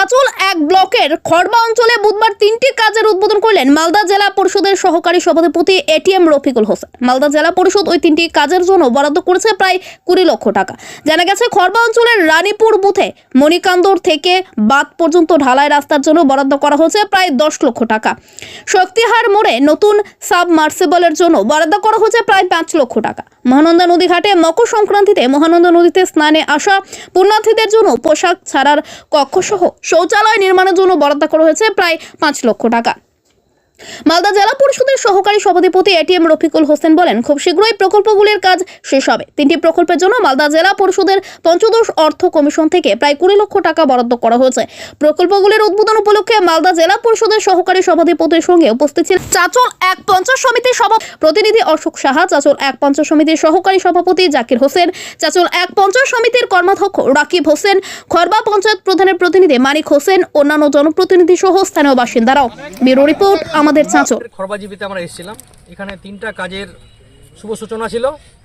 চাচল এক ব্লকের খড়বা অঞ্চলে বুধবার তিনটি কাজের উদ্বোধন করলেন মালদা জেলা পরিষদের সহকারী সভাপতি এটিএম রফিকুল হোসেন। মালদা জেলা পরিষদ ওই তিনটি কাজের জন্য বরাদ্দ করেছে প্রায় কুড়ি লক্ষ টাকা। জানা গেছে খড়বা অঞ্চলের রানীপুর বুথে মণিকান্দর থেকে বাদ পর্যন্ত ঢালাই রাস্তার জন্য বরাদ্দ করা হয়েছে প্রায় দশ লক্ষ টাকা। শক্তিহার মোড়ে নতুন সাবমার্সিবলের জন্য বরাদ্দ করা হয়েছে প্রায় পাঁচ লক্ষ টাকা। মহানন্দা নদী ঘাটে মকর সংক্রান্তিতে মহানন্দা নদীতে স্নানে আসা পুণ্যার্থীদের জন্য পোশাক ছাড়ার কক্ষসহ শৌচালয় নির্মাণের জন্য বরাদ্দ করা হয়েছে প্রায় পাঁচ লক্ষ টাকা। মালদা জেলা পরিষদের সহকারী সভাধিপতি এটিএম রফিকুল হোসেন বলেন, খুব শীঘ্রই প্রকল্পগুলির কাজ শেষ হবে। তিনটি প্রকল্পের জন্য মালদা জেলা পরিষদের পঞ্চদশ অর্থ কমিশন থেকে প্রায় কুড়ি লক্ষ টাকা বরাদ্দ করা হয়েছে। প্রকল্পগুলির উদ্বোধন উপলক্ষে মালদা জেলা পরিষদের সহকারী সভাধিপতির সঙ্গে উপস্থিত ছিলেন চাচল এক পঞ্চায়েত সমিতির সভা প্রতিনিধি অশোক সাহা, চাচল এক পঞ্চায়েত সমিতির সহকারী সভাপতি জাকির হোসেন, চাচল এক পঞ্চায়েত সমিতির কর্মাধ্যক্ষ রাকিব হোসেন, খরবা পঞ্চায়েত প্রধানের প্রতিনিধি মানিক হোসেন, অন্যান্য জনপ্রতিনিধি সহ স্থানীয় বাসিন্দারাও। ব্যুরো রিপোর্ট আমাদের চাঁচল খরবাজিবিতে আমরা এসেছিলাম। এখানে তিনটা কাজের শুভ সূচনা ছিল।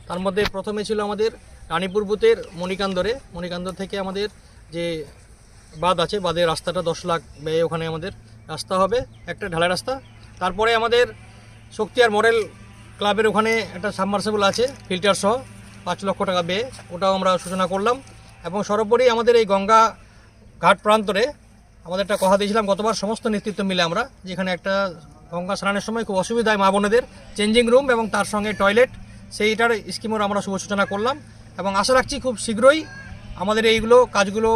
তার মধ্যে প্রথমে ছিল আমাদের রানীপুর বুথের মণিকান্দরে। মণিকান্দর থেকে আমাদের যে বাঁধ আছে বাঁধের রাস্তাটা দশ লাখ ব্যয়ে ওখানে আমাদের রাস্তা হবে একটা ঢালাই রাস্তা। তারপরে আমাদের শক্তিয়ার মডেল ক্লাবের ওখানে একটা সাবমার্সেবল আছে ফিল্টার সহ পাঁচ লক্ষ টাকা ব্যয়ে। ওটাও আমরা সূচনা করলাম। এবং সর্বোপরি আমাদের এই গঙ্গা ঘাট প্রান্তরে আমাদের একটা কথা দিয়েছিলাম গতবার সমস্ত নেতৃত্ব মিলে আমরা যেখানে একটা গঙ্গা স্নানের সময় খুব অসুবিধা হয় মা বোনেদের। চেঞ্জিং রুম এবং তার সঙ্গে টয়লেট সেইটার স্কিমের আমরা শুভ সূচনা করলাম এবং আশা রাখছি খুব শীঘ্রই আমাদের এইগুলো কাজগুলো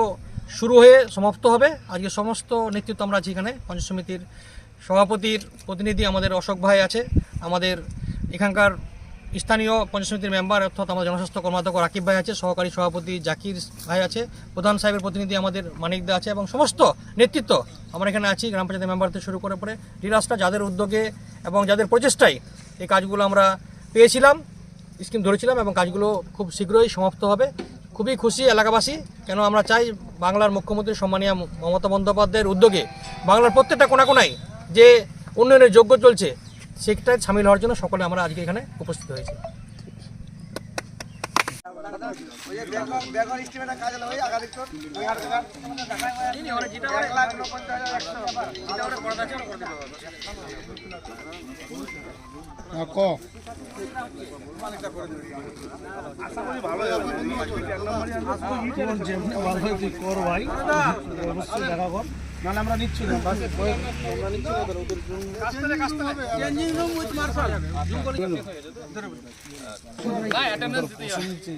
শুরু হয়ে সমাপ্ত হবে। আজকে সমস্ত নেতৃত্ব আমরা আছি এখানে, পঞ্চায়েত সমিতির সভাপতির প্রতিনিধি আমাদের অশোক ভাই আছে, আমাদের এখানকার স্থানীয় পঞ্চায়েত সমিতির মেম্বার অর্থাৎ আমাদের জনস্বাস্থ্য কর্মাধ্যক্ষ রাকিব ভাই আছে, সহকারী সভাপতি জাকির ভাই আছে, প্রধান সাহেবের প্রতিনিধি আমাদের মানিক মানিকদা আছে এবং সমস্ত নেতৃত্ব আমরা এখানে আছি, গ্রাম পঞ্চায়েতের মেম্বার থেকে শুরু করে পরে ডিরাসটা যাদের উদ্যোগে এবং যাদের প্রচেষ্টায় এই কাজগুলো আমরা পেয়েছিলাম, স্কিম ধরেছিলাম এবং কাজগুলো খুব শীঘ্রই সমাপ্ত হবে। খুবই খুশি এলাকাবাসী, কেন আমরা চাই বাংলার মুখ্যমন্ত্রী সম্মানীয় মমতা বন্দ্যোপাধ্যায়ের উদ্যোগে বাংলার প্রত্যেকটা কোনা কোনায় যে উন্নয়নের যোগ্য চলছে সেটায় সামিল হওয়ার জন্য সকলে আমরা আজকে এখানে উপস্থিত হয়েছি। নাহলে আমরা নিচ্ছি না না ওদের চেঞ্জিং